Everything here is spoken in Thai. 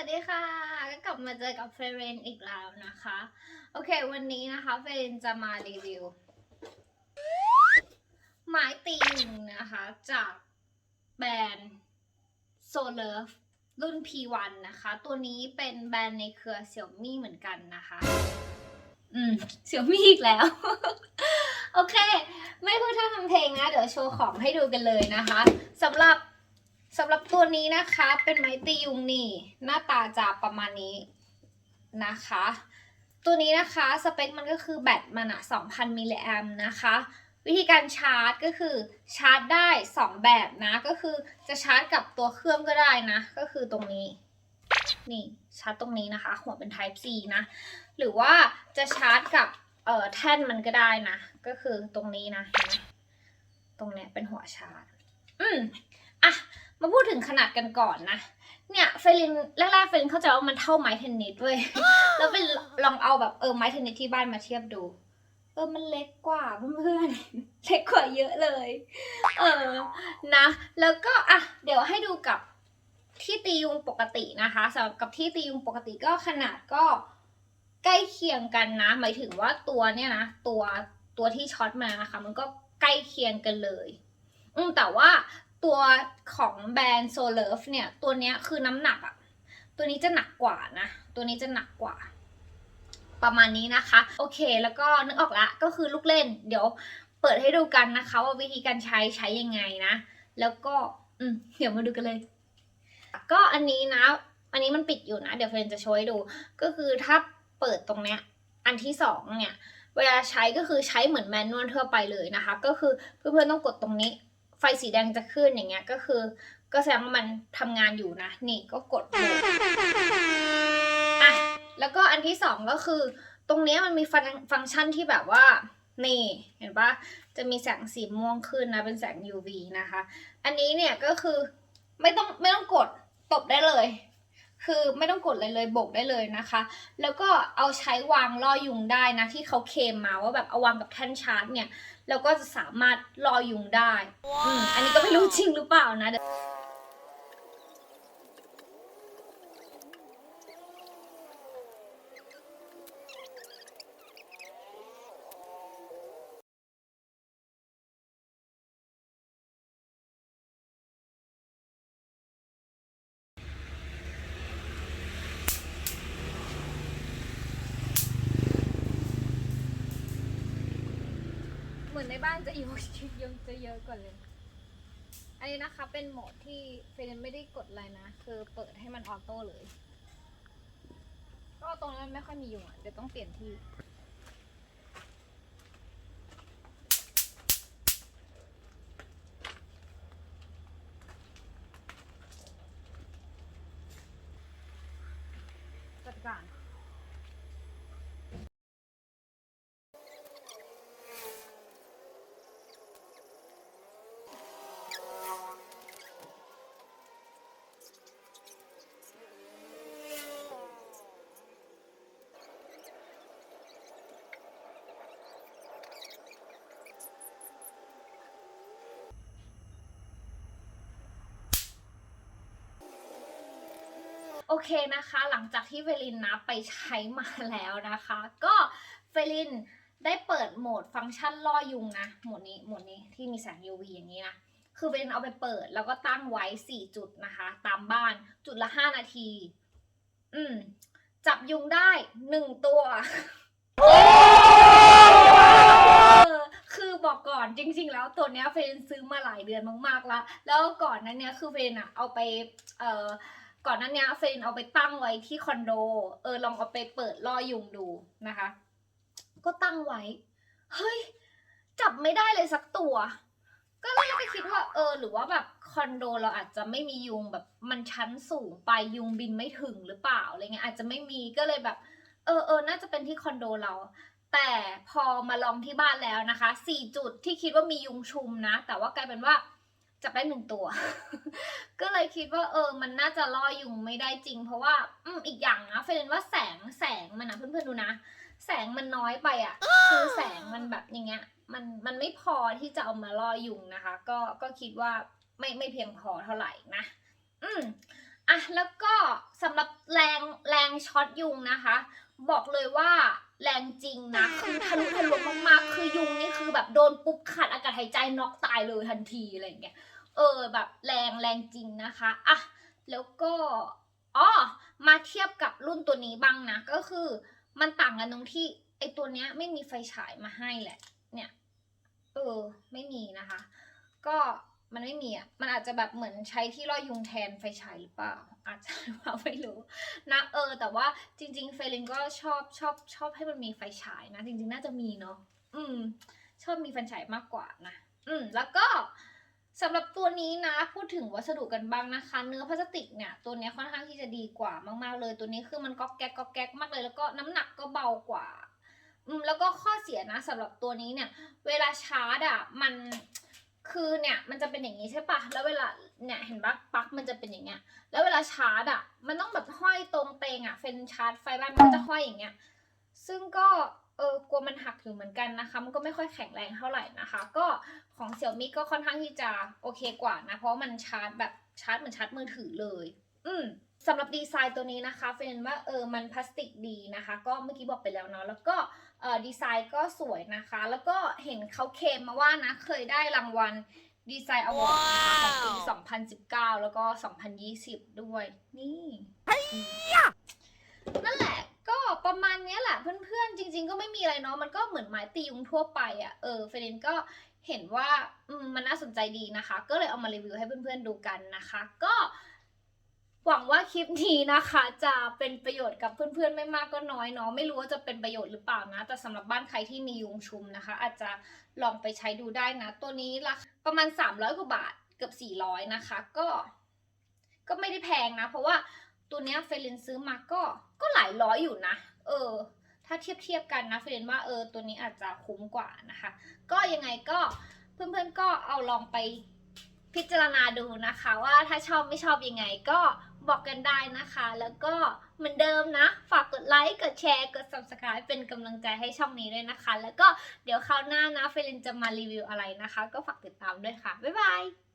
วัสดีค่ะ ก็กลับมาเจอกับเฟรนอีกแล้วนะคะ โอเค วันนี้นะคะเฟรนจะมารีวิวไม้ตีหนึ่งนะคะ จากแบรนด์ s o l e r รุ่น P1 นะคะ ตัวนี้เป็นแบรนด์ในเครือเสี่ยวมี่เหมือนกันนะคะ อืมเสี่ยวมี่อีกแล้ว โอเค ไม่พูดท่าทำเพลงนะ เดี๋ยวโชว์ของให้ดูกันเลยนะคะสำหรับ สำหรับตัวนี้นะคะเป็นไม้ตียุงนี่ หน้าตาจะประมาณนี้นะคะ ตัวนี้นะคะสเปคมันก็คือแบตมันอะ2,000มิลลิแอมนะคะ วิธีการชาร์จก็คือชาร์จได้ 2 แบบนะ ก็คือจะชาร์จกับตัวเครื่องก็ได้นะ ก็คือตรงนี้ นี่ชาร์จตรงนี้นะคะ หัวเป็น Type C นะ หรือว่าจะชาร์จกับเอ่อแท่นมันก็ได้นะ ก็คือตรงนี้นะ ตรงเนี้ยเป็นหัวชาร์จ อืม มาพูดถึงขนาดกันก่อนนะ เนี่ยเฟลินแรกๆเฟลินเข้าใจว่ามันเท่าไม้เทนนิสเว้ย แล้วเฟลินลองเอาแบบเออไม้เทนนิสที่บ้านมาเทียบดู เออมันเล็กกว่าเพื่อนๆ เล็กกว่าเยอะเลย เออนะ แล้วก็อะเดี๋ยวให้ดูกับที่ตียุงปกตินะคะสำหรับกับที่ตียุงปกติก็ขนาดก็ใกล้เคียงกันนะ หมายถึงว่าตัวเนี่ยนะตัวตัวที่ช็อตมานะคะ มันก็ใกล้เคียงกันเลย อืมแต่ว่า ตัวของแบรนด์โซเลฟเนี่ย ตัวเนี้ยคือน้ำหนักอะตัวนี้จะหนักกว่านะ ตัวนี้จะหนักกว่า ประมาณนี้นะคะ โอเคแล้วก็นึกออกละก็คือลูกเล่น เดี๋ยวเปิดให้ดูกันนะคะ ว่าวิธีการใช้ใช้ยังไงนะ แล้วก็อืมเดี๋ยวมาดูกันเลย ก็อันนี้นะ อันนี้มันปิดอยู่นะ เดี๋ยวเฟรนจะโชว์ให้ดู ก็คือถ้าเปิดตรงเนี้ย อันที่สองเนี่ย เวลาใช้ก็คือใช้เหมือนแมนนวลทั่วไปเลยนะคะ ก็คือเพื่อนๆต้องกดตรงนี้ ไฟสีแดงจะขึ้นอย่างเงี้ยก็คือ ก็แสดงว่ามันทำงานอยู่นะ นี่ก็กดเลยอะแล้วก็อันที่สองก็คือ ตรงเนี้ยมันมีฟังฟังก์ชันที่แบบว่า นี่เห็นปะจะมีแสงสีม่วงขึ้นนะ เป็นแสง UV นะคะ อันนี้เนี่ยก็คือไม่ต้องไม่ต้องกดตบได้เลย คือไม่ต้องกดเลยเลยบกได้เลยนะคะ แล้วก็เอาใช้วางล่อยุงได้นะ ที่เขาเคมมาว่าแบบเอาวางกับแท่นชาร์จเนี่ยเราก็จะสามารถล่อยุงได้ wow. อันนี้ก็ไม่รู้จริงหรือเปล่านะ มือนในบ้านจะอยู่ยังจะเยอะกว่าเลย อันนี้นะคะเป็นโหมดที่เฟรนไม่ได้กดอะไรนะ คือเปิดให้มันออโต้เลย ก็ตรงนั้นมันไม่ค่อยมีอยุงอะเดี๋ยวต้องเปลี่ยนที่จัดการ โอเคนะคะ หลังจากที่เฟลินนะไปใช้มาแล้วนะคะ ก็เฟลินได้เปิดโหมดฟังก์ชันล่อยุงนะโหมดนี้โหมดนี้ที่มีแสง UV อย่างนี้นะคือเฟลินเอาไปเปิดแล้วก็ตั้งไว้ 4 จุดนะคะ ตามบ้านจุดละ 5 นาที อืม จับยุงได้ 1 ตัวเออคือบอกก่อนจริง ๆ แล้วตัวเนี้ยเฟนซื้อมาหลายเดือนมากๆแล้ว แล้วก่อนนั้นเนี้ยคือเฟนอะเอาไป เอ่อ ก่อนนั้นเนี้ยเฟรนเอาไปตั้งไว้ที่คอนโด เออลองเอาไปเปิดล่อยุงดูนะคะ ก็ตั้งไว้ เฮ้ย จับไม่ได้เลยสักตัว ก็เลยไปคิดว่า เออ หรือว่าแบบคอนโดเราอาจจะไม่มียุงแบบมันชั้นสูงไปยุงบินไม่ถึงหรือเปล่าอะไรเงี้ยอาจจะไม่มีก็เลยแบบ เออเออน่าจะเป็นที่คอนโดเรา แต่พอมาลองที่บ้านแล้วนะคะสี่จุดที่คิดว่ามียุงชุมนะ แต่ว่ากลายเป็นว่า จับได้หนึ่งตัว ก็เลยคิดว่าเออ มันน่าจะล่อยุงไม่ได้จริง เพราะว่าอืมอีกอย่างนะเฟรนว่าแสงแสงมันนะเพื่อนๆดูนะ แสงมันน้อยไปอะคือแสงมันแบบอย่างเงี้ย มันมันไม่พอที่จะเอามาล่อยุงนะคะ ก็ก็คิดว่าไม่ไม่เพียงพอเท่าไหร่นะ อืมอะแล้วก็สำหรับแรงแรงช็อตยุงนะคะ บอกเลยว่า แรงจริงนะ คือทะลุทะลวงมากๆ คือยุงนี่คือแบบโดนปุ๊บขาดอากาศหายใจน็อกตายเลยทันทีอะไรอย่างเงี้ย เออแบบแรงแรงจริงนะคะอะแล้วก็อ๋อมาเทียบกับรุ่นตัวนี้บ้างนะ ก็คือมันต่างกันตรงที่ไอตัวเนี้ยไม่มีไฟฉายมาให้แหละ เนี่ย เออ ไม่มีนะคะ ก็ มันไม่มีอะ มันอาจจะแบบเหมือนใช้ที่ล่อยุงแทนไฟฉายหรือเปล่า อาจจะหรือเปล่าไม่รู้นะเออ แต่ว่าจริง ๆ เฟลินก็ชอบชอบชอบให้มันมีไฟฉายนะ จริง ๆ น่าจะมีเนาะ อืม ชอบมีไฟฉายมากกว่านะ อืม แล้วก็สำหรับตัวนี้นะ พูดถึงวัสดุกันบ้างนะคะ เนื้อพลาสติกเนี่ย ตัวเนี้ยค่อนข้างที่จะดีกว่ามาก ๆ เลย ตัวนี้คือมันก๊อกแก๊กก๊อกแก๊กมากเลย แล้วก็น้ำหนักก็เบากว่า อืม แล้วก็ข้อเสียนะสำหรับตัวนี้เนี่ย เวลาชาร์จอะ มัน คือเนี่ยมันจะเป็นอย่างนี้ใช่ปะแล้วเวลาเนี่ยเห็นปะปลั๊กมันจะเป็นอย่างเงี้ย แล้วเวลาชาร์จอะ มันต้องแบบห้อยตรงเตงอะเฟนชาร์จไฟบ้านมันจะห้อยอย่างเงี้ย ซึ่งก็เออกลัวมันหักอยู่เหมือนกันนะคะ มันก็ไม่ค่อยแข็งแรงเท่าไหร่นะคะ ก็ของเสี่ยมี่ก็ค่อนข้างที่จะโอเคกว่านะ เพราะมันชาร์จแบบชาร์จเหมือนชาร์จมือถือเลย อืม สำหรับดีไซน์ตัวนี้นะคะเฟนว่าเออมันพลาสติกดีนะคะ ก็เมื่อกี้บอกไปแล้วเนาะแล้วก็เออดีไซน์ก็สวยนะคะ แล้วก็เห็นเขาเคลมมาว่านะเคยได้รางวัลดีไซน์อวอร์ดนะคะของปี 2019 แล้วก็ 2020 ด้วย นี่อืมนั่นแหละก็ประมาณเนี้ยแหละเพื่อนๆ จริง ๆ ก็ไม่มีอะไรเนาะมันก็เหมือนไม้ตียุงทั่วไปอะ่ะเออเฟรนก็เห็นว่าอืมมันน่าสนใจดีนะคะ ก็เลยเอามารีวิวให้เพื่อนๆดูกันนะคะ ก็ หวังว่าคลิปนี้นะคะจะเป็นประโยชน์กับเพื่อนๆไม่มากก็น้อยเนาะไม่รู้ว่าจะเป็นประโยชน์หรือเปล่านะ แต่สำหรับบ้านใครที่มียุงชุมนะคะ อาจจะลองไปใช้ดูได้นะ ตัวนี้ราคาประมาณ 300กว่าบาทเกือบ 400 นะคะ ก็ ก็ไม่ได้แพงนะ เพราะว่าตัวเนี้ยเฟรนซื้อมาก็ก็หลายร้อยอยู่นะ เออ ถ้าเทียบเทียบกันนะเฟรนว่าเออตัวนี้อาจจะคุ้มกว่านะคะ ก็ยังไงก็เพื่อนๆก็เอาลองไป พิจารณาดูนะคะว่าถ้าชอบไม่ชอบยังไงก็บอกกันได้นะคะ แล้วก็เหมือนเดิมนะ ฝากกดไลค์ กดแชร์ กด subscribe เป็นกำลังใจให้ช่องนี้ด้วยนะคะ แล้วก็เดี๋ยวคราวหน้านะเฟลินจะมารีวิวอะไรนะคะ ก็ฝากติดตามด้วยค่ะ บ๊ายบาย